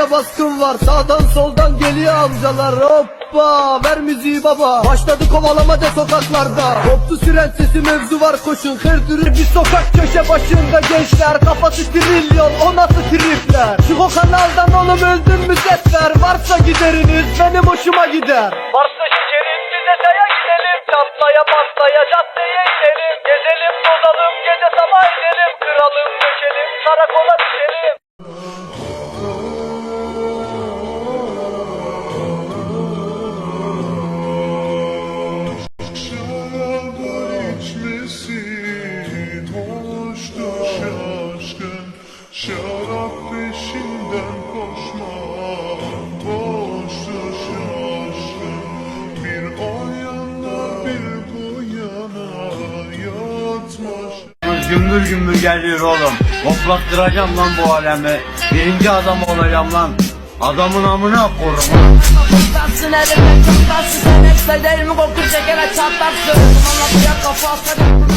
yine baskın var. Sağdan soldan geliyor amcalar. Hoppa! Ver müziği baba. Başladı kovalama de sokaklarda. Koptu siren sesi mevzu var koşun. Kırdırır bir sokak köşe başında gençler. Kafası trilyon o nasıl tripler. Çık o kanaldan oğlum öldün mü ses ver Varsa gideriniz benim hoşuma gider. Varsa şekerim bir de çaya gidelim. Çatlaya patlaya caddeye inelim Gezelim Şarap peşinden koşmak boştur şaşkın Bir o yana bir bu yana yatmış Gümbür gümbür geliyor oğlum. Hoplattıracağım lan bu alemi. Birinci adam olacağım lan. Adamın amına korum. Koklarsın elimden koklarsın sen hep bedelimi kokun şekere çatlarsın Anlatıya kafa atarım